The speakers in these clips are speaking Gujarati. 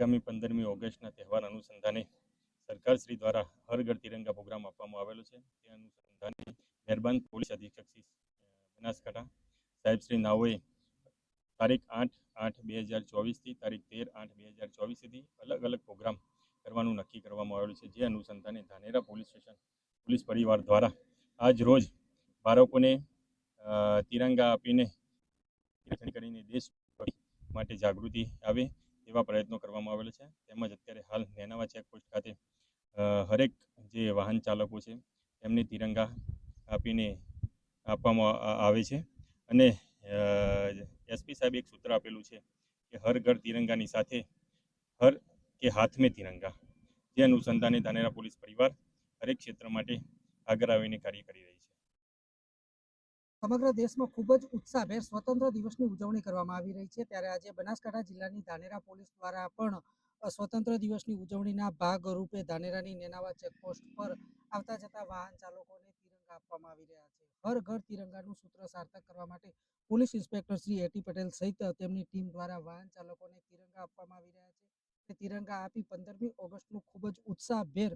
આગામી પંદરમી ઓગસ્ટના તહેવાર અનુસંધાને સરકારશ્રી દ્વારા હર ઘર તિરંગા પ્રોગ્રામ આપવામાં આવેલો છે. તે અનુસંધાને મહેરબાન પોલીસ અધિક્ષક શ્રી બનાસકાંઠા સાહેબ શ્રી નાઓએ તારીખ આઠ આઠ બે હજાર ચોવીસથી તારીખ તેર આઠ બે હજાર ચોવીસ સુધી અલગ અલગ પ્રોગ્રામ કરવાનું નક્કી કરવામાં આવેલું છે. જે અનુસંધાને ધાનેરા પોલીસ સ્ટેશન પોલીસ પરિવાર દ્વારા આજ રોજ બાળકોને તિરંગા આપીને કરીને દેશ માટે જાગૃતિ આવે એવા પ્રયત્નો કરવામાં આવેલા છે. તેમજ અત્યારે હાલ નેનાવા ચેકપોસ્ટ ખાતે હરેક જે વાહન ચાલકો છે, એમને તિરંગા આપીને આપવામાં આવે છે. અને એસપી સાહેબ એક સૂત્ર આપેલું છે કે હર ઘર તિરંગાની સાથે, હર કે હાથ મેં તિરંગા. જે અનુસંધાને ધાનેરા પોલીસ પરિવાર હરેક ક્ષેત્ર માટે આગળ આવીને કાર્ય કરી રહ્યા સમગ્ર દેશમાં ખૂબ જ ઉત્સાહભેર સ્વતંત્ર દિવસની ઉજવણી કરવામાં આવી રહી છે. ત્યારે આજે બનાસકાંઠા જિલ્લાની ધાનેરા પોલીસ દ્વારા પણ સ્વતંત્ર દિવસની ઉજવણીના ભાગ રૂપે ધાનેરાની નેનાવા ચેકપોસ્ટ પર આવતા જતા વાહન ચાલકોને તિરંગા આપવામાં આવી રહ્યા છે. હર ઘર તિરંગાનું સૂત્ર સાર્થક કરવા માટે police inspector Shri A T Patel સહિત તેમની ટીમ દ્વારા વાહન ચાલકોને તિરંગા આપવામાં આવી રહ્યા છે. તિરંગા આપી પંદરમી ઓગસ્ટનું ખૂબ જ ઉત્સાહભેર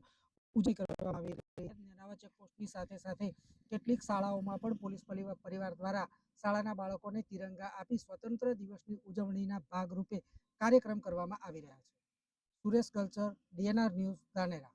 ઉજવણી કરવામાં આવી રહી ચેકપોસ્ટની સાથે સાથે કેટલીક શાળાઓમાં પણ પોલીસ પરિવાર દ્વારા શાળાના બાળકોને તિરંગા આપી સ્વતંત્ર દિવસની ઉજવણીના ભાગરૂપે કાર્યક્રમ કરવામાં આવી રહ્યા છે. સુરેશ કલ્ચર ડીએનઆર ન્યૂઝ, ધાનેરા.